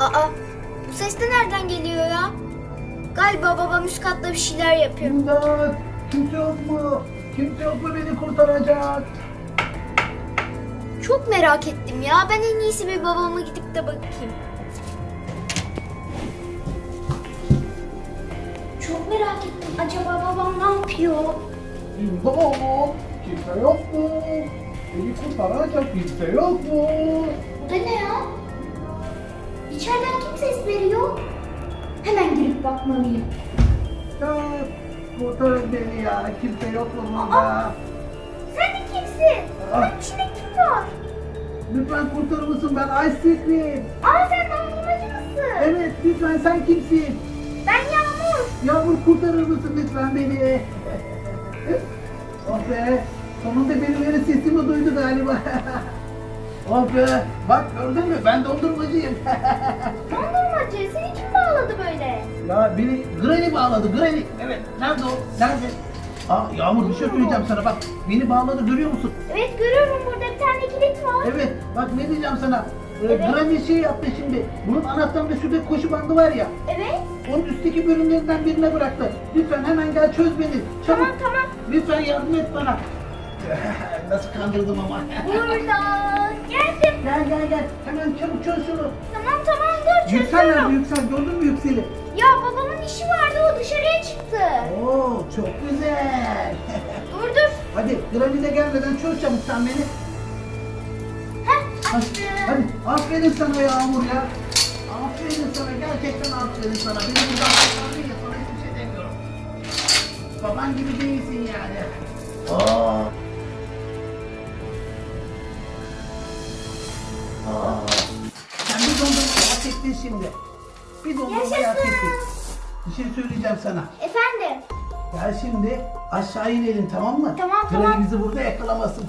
Aa, bu ses de nereden geliyor ya? Galiba babam üst katta bir şeyler yapıyor. İmdat! Kimse yok mu? Kimse yok mu beni kurtaracak? Çok merak ettim ya. Ben en iyisi bir babama gidip de bakayım. Çok merak ettim. Acaba babam ne yapıyor? İmdat! Kimse yok mu? Beni kurtaracak kimse yok mu? Bu da ne ya? İçeriden kim ses veriyor? Hemen girip bakmalıyım. Ya kurtarın beni ya. Kimse yok mu burada? Sen de kimsin? Bunun içinde kim var? Lütfen kurtarır mısın? Ben Ice Cream. Aa sen dondurmacı mısın? Evet lütfen sen kimsin? Ben Yağmur. Yağmur kurtarır mısın lütfen beni? oh be. Sonunda birileri sesimi duydu galiba. oh be. Bak gördün mü ben dondurmacıyım. Dondurmacı seni kim bağladı böyle? ya beni Granny bağladı Granny. Evet nerede o? Nerede? Aa Yağmur bir şey söyleyeceğim sana bak. Beni bağladı görüyor musun? Evet görüyorum burada bir tane kilit var. Evet bak ne diyeceğim sana. Ee, Evet. Granny şey yaptı şimdi. Bunun anahtarında şurada koşu bandı var ya. Evet. Onun üstteki bölümlerinden birine bıraktı. Lütfen hemen gel çöz beni. Çabuk. Tamam tamam. Lütfen yardım et bana. Nasıl kandırdım ama. Burada. Geldim. gel gel gel. Hemen çabuk çöz şunu. Tamam tamam dur Yüksel nerede çözüyorum. Yüksel? Gördün mü Yüksel'i? Ya babamın işi vardı o dışarıya çıktı. Oo çok güzel. Dur dur. hadi Granny'de gelmeden çöz çabuk sen beni. Heh Hadi, açtım. hadi aferin sana Yağmur ya. Aferin sana gerçekten aferin sana. Beni buradan kurtardın ya sana hiçbir şey demiyorum. Baban gibi değilsin yani. Aa. Şimdi. Bir ettin. Yaşasın. Bir şey söyleyeceğim sana. Efendim. Gel şimdi aşağı inelim tamam mı? Tamam, Granny tamam. bizi burada yakalamasın.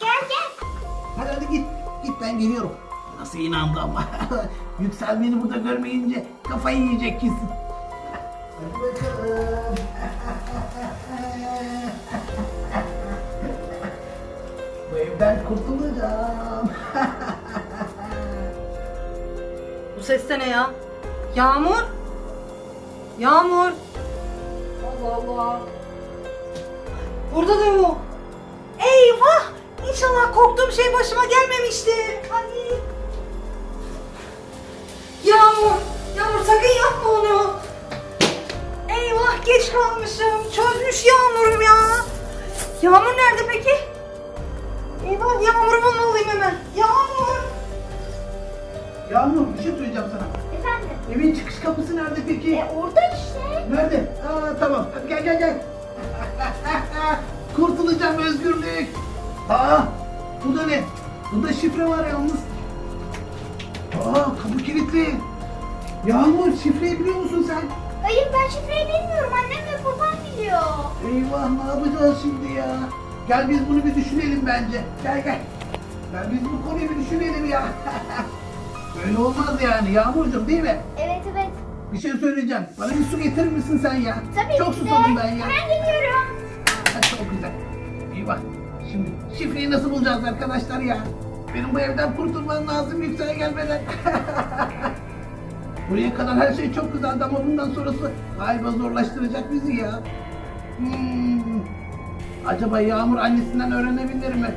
Gel gel. Hadi hadi git. Git ben geliyorum. Nasıl inandı ama. Yüksel beni burada görmeyince kafayı yiyecek kesin. Hadi bakalım. Bu evden kurtulacağım. Ses de ne ya? Yağmur? Yağmur? Allah Allah. Burada da yok. Eyvah! İnşallah korktuğum şey başıma gelmemiştir. Ay. Yağmur! Yağmur sakın yapma onu. Eyvah geç kalmışım. Çözmüş Yağmur'um ya. Yağmur nerede peki? Eyvah Yağmur'u bulmalıyım hemen. Yağmur! Yağmur bir şey söyleyeceğim sana. Efendim. Evin çıkış kapısı nerede peki? E orada işte. Nerede? Aa tamam. Hadi gel gel gel. Kurtulacağım özgürlük. Aa bu da ne? Bunda şifre var yalnız. Aa kapı kilitli. Yağmur şifreyi biliyor musun sen? Hayır ben şifreyi bilmiyorum. Annem ve babam biliyor. Eyvah ne yapacağız şimdi ya? Gel biz bunu bir düşünelim bence. Gel gel. Gel biz bu konuyu bir düşünelim ya. Böyle olmaz yani Yağmurcuğum değil mi? Evet evet. Bir şey söyleyeceğim. Bana bir su getirir misin sen ya? Tabii Çok ki de. susadım ben ya. Hemen geliyorum. Ha, Çok güzel. İyi bak. Şimdi şifreyi nasıl bulacağız arkadaşlar ya? Benim bu evden kurtulmam lazım yükseğe gelmeden. Buraya kadar her şey çok güzeldi ama bundan sonrası galiba zorlaştıracak bizi ya. Hmm. Acaba Yağmur annesinden öğrenebilir mi?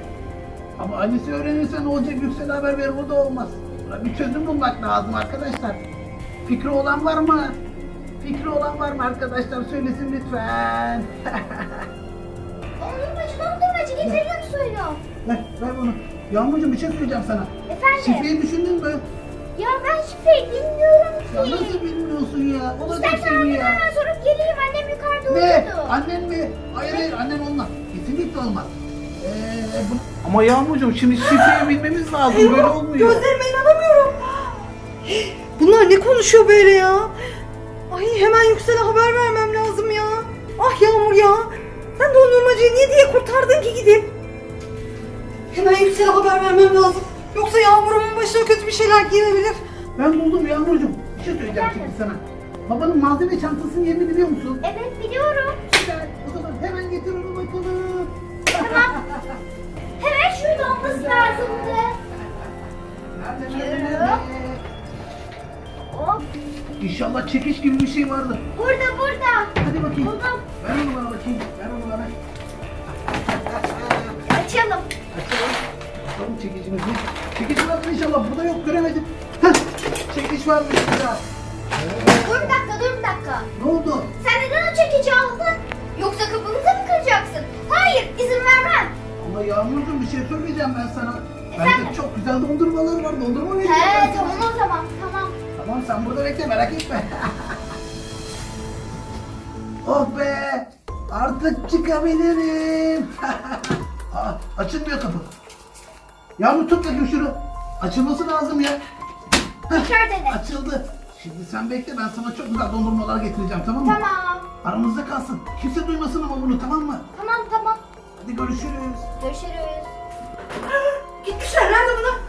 Ama annesi öğrenirse ne olacak Yüksel'e haber verir o da olmaz. Buna bir çözüm bulmak lazım arkadaşlar. Fikri olan var mı? Fikri olan var mı arkadaşlar? Söylesin lütfen. Dondurmacı dondurmacı getiriyorum suyunu. ver, ver bunu. Yağmurcuğum bir şey söyleyeceğim sana. Efendim. Şifreyi düşündün mü? Ya ben şifreyi bilmiyorum Ya ki. nasıl bilmiyorsun ya? Olacak İstersen şey mi ya? hemen sorup geleyim. Annem yukarıda Ne? uyuyordu. Annen mi? Hayır hayır annen olmaz. Kesinlikle olmaz. Ee, bu... Ama Yağmurcuğum şimdi şifreyi bilmemiz lazım. Böyle olmuyor. Gözlerime. Bunlar ne konuşuyor böyle ya? Ay hemen Yüksel'e haber vermem lazım ya. Ah Yağmur ya. Sen dondurmacıyı niye diye kurtardın ki gidip? Hemen Yüksel'e haber vermem lazım. Yoksa Yağmur'un başına kötü bir şeyler gelebilir. Ben buldum Yağmurcuğum. Bir şey söyleyeceğim şimdi sana. Babanın malzeme çantasının yerini biliyor musun? Evet biliyorum. Güzel. O zaman hemen getir onu bakalım. Tamam. Hemen şurada olması lazımdı. Orada çekiş gibi bir şey vardı. Burada burada. Hadi bakayım. Buldum. Ver onu bana bakayım. Ver onu bana. Açalım. Açalım. Bakalım çekicimizi. Çekiç var mı inşallah? Burada yok göremedim. Heh, çekiç varmış burada. Dur bir dakika dur bir dakika. Ne oldu? Sen neden o çekici aldın? Yoksa kapımızı mı kıracaksın? Hayır izin vermem. Ama Yağmurcuğum bir şey söyleyeceğim ben sana. Bende çok güzel dondurmalar var. Dondurma vereceğim He tamam o zaman tamam. Tamam sen burada bekle merak etme. oh be! Artık çıkabilirim. Aa, açılmıyor kapı. Yağmur tut bakayım şunu. Açılması lazım ya. Dene. Açıldı. Şimdi sen bekle ben sana çok güzel dondurmalar getireceğim tamam mı? Tamam. Aramızda kalsın. Kimse duymasın ama bunu tamam mı? Tamam tamam. Hadi görüşürüz. Görüşürüz. Gitmişler nerede bunlar?